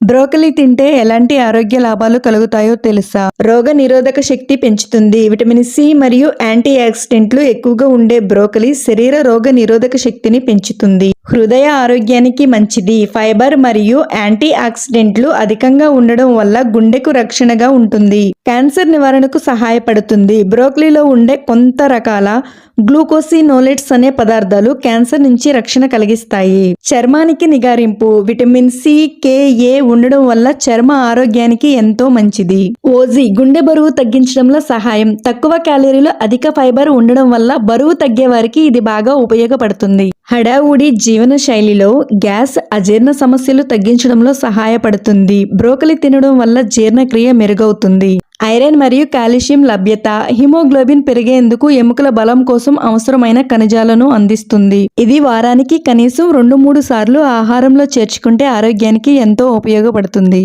Broccoli తింటే ఎలాంటి ఆరోగ్య లాభాలు కలుగుతాయో తెలుసా? రోగ నిరోధక శక్తి పెంచుతుంది. విటమిన్ సి మరియు యాంటీ ఆక్సిడెంట్లు ఎక్కువగా ఉండే బ్రోకలీ శరీర రోగ నిరోధక శక్తిని పెంచుతుంది. హృదయ ఆరోగ్యానికి మంచిది. ఫైబర్ మరియు యాంటీ ఆక్సిడెంట్లు అధికంగా ఉండడం వల్ల గుండెకు రక్షణగా ఉంటుంది. క్యాన్సర్ నివారణకు సహాయపడుతుంది. బ్రోకలీలో ఉండే కొంత రకాల గ్లూకోసినోలెట్స్ అనే పదార్థాలు క్యాన్సర్ నుంచి రక్షణ కలిగిస్తాయి. చర్మానికి నిగారింపు. విటమిన్ సి కే ఏ ఉండడం వల్ల చర్మ ఆరోగ్యానికి ఎంతో మంచిది. ఓజీ గుండె బరువు తగ్గించడంలో సహాయం. తక్కువ క్యాలరీలు అధిక ఫైబర్ ఉండడం వల్ల బరువు తగ్గే వారికి ఇది బాగా ఉపయోగపడుతుంది. హడావుడి జీవన శైలిలో గ్యాస్ అజీర్ణ సమస్యలు తగ్గించడంలో సహాయపడుతుంది. బ్రోకలి తినడం వల్ల జీర్ణక్రియ మెరుగవుతుంది. ఐరన్ మరియు కాల్షియం లభ్యత హిమోగ్లోబిన్ పెరిగేందుకు ఎముకల బలం కోసం అవసరమైన ఖనిజాలను అందిస్తుంది. ఇది వారానికి కనీసం రెండు మూడు సార్లు ఆహారంలో చేర్చుకుంటే ఆరోగ్యానికి ఎంతో ఉపయోగపడుతుంది.